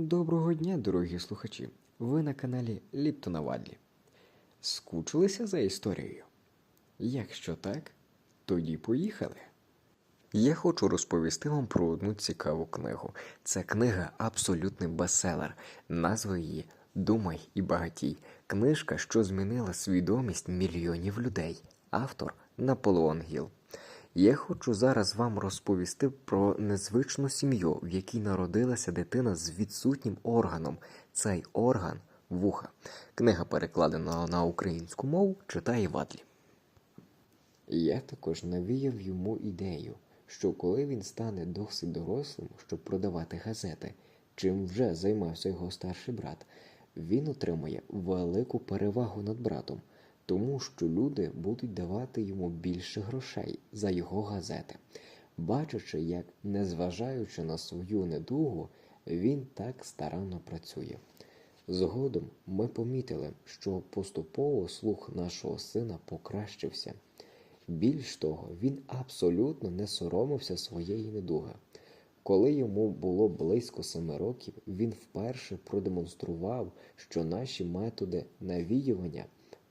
Доброго дня, дорогі слухачі! Ви на каналі Ліптона Вадлі. Скучилися за історією? Якщо так, тоді поїхали. Я хочу розповісти вам про одну цікаву книгу. Це книга абсолютний бестселер. Назва її Думай і багатій. Книжка, що змінила свідомість мільйонів людей. Автор Наполеон Гіл. Я хочу зараз вам розповісти про незвичну сім'ю, в якій народилася дитина з відсутнім органом. Цей орган вуха. Книга перекладена на українську мову, читає Вадлі. Я також навіяв йому ідею, що коли він стане досить дорослим, щоб продавати газети, чим вже займався його старший брат, він отримає велику перевагу над братом, тому що люди будуть давати йому більше грошей за його газети, бачачи, як, незважаючи на свою недугу, він так старанно працює. Згодом ми помітили, що поступово слух нашого сина покращився. Більш того, він абсолютно не соромився своєї недуги. Коли йому було близько семи років, він вперше продемонстрував, що наші методи навіювання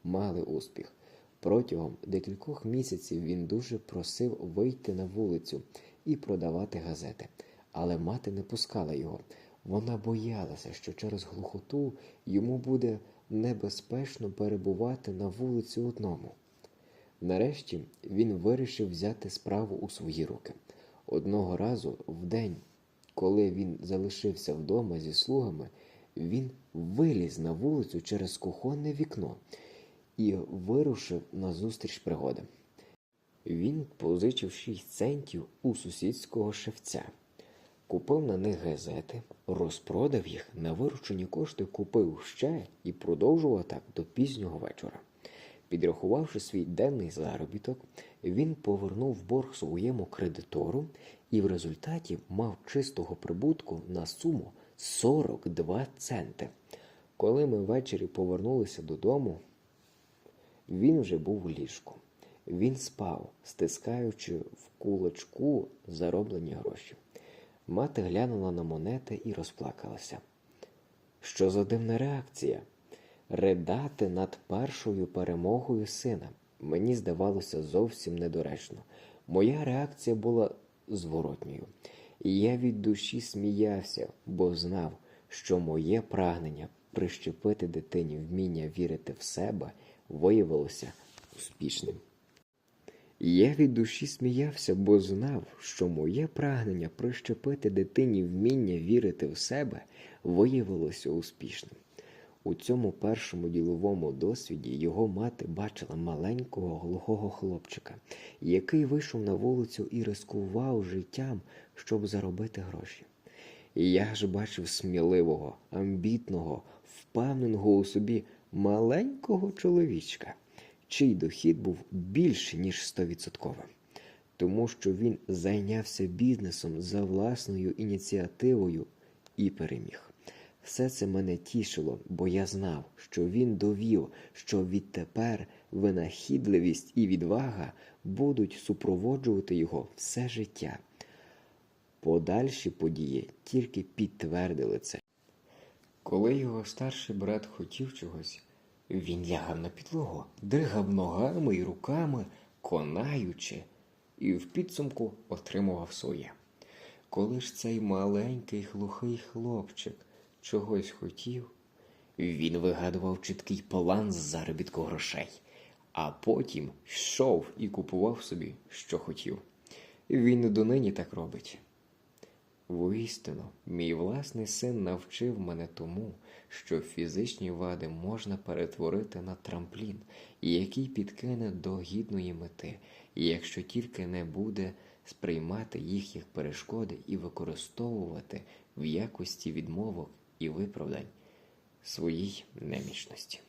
мали успіх. Протягом декількох місяців він дуже просив вийти на вулицю і продавати газети, але мати не пускала його. Вона боялася, що через глухоту йому буде небезпечно перебувати на вулиці одному. Нарешті він вирішив взяти справу у свої руки. Одного разу в день, коли він залишився вдома зі слугами, він виліз на вулицю через кухонне вікно і вирушив назустріч пригоди. Він позичив шість центів у сусідського шевця, купив на них газети, розпродав їх на виручені кошти, купив ще і продовжував так до пізнього вечора. Підрахувавши свій денний заробіток, він повернув борг своєму кредитору і в результаті мав чистого прибутку на суму 42 центи. Коли ми ввечері повернулися додому, він вже був у ліжку. Він спав, стискаючи в кулачку зароблені гроші. Мати глянула на монети і розплакалася. Що за дивна реакція? Ридати над першою перемогою сина мені здавалося зовсім недоречно. Моя реакція була зворотньою. Я від душі сміявся, бо знав, що моє прагнення прищепити дитині вміння вірити в себе виявилося успішним. Я від душі сміявся, бо знав, що моє прагнення прищепити дитині вміння вірити в себе виявилося успішним. У цьому першому діловому досвіді його мати бачила маленького глухого хлопчика, який вийшов на вулицю і рискував життям, щоб заробити гроші. Я ж бачив сміливого, амбітного, впевненого у собі маленького чоловічка, чий дохід був більше, ніж стовідсотковим, тому що він зайнявся бізнесом за власною ініціативою і переміг. Все це мене тішило, бо я знав, що він довів, що відтепер винахідливість і відвага будуть супроводжувати його все життя. Подальші події тільки підтвердили це. Коли його старший брат хотів чогось, він лягав на підлогу, дригав ногами і руками, конаючи, і в підсумку отримував своє. Коли ж цей маленький глухий хлопчик чогось хотів, він вигадував чіткий план з заробітку грошей, а потім йшов і купував собі, що хотів. Він донині так робить. Воістину, мій власний син навчив мене тому, що фізичні вади можна перетворити на трамплін, який підкине до гідної мети, якщо тільки не буде сприймати їх як перешкоди і використовувати в якості відмовок і виправдань своїй немічності.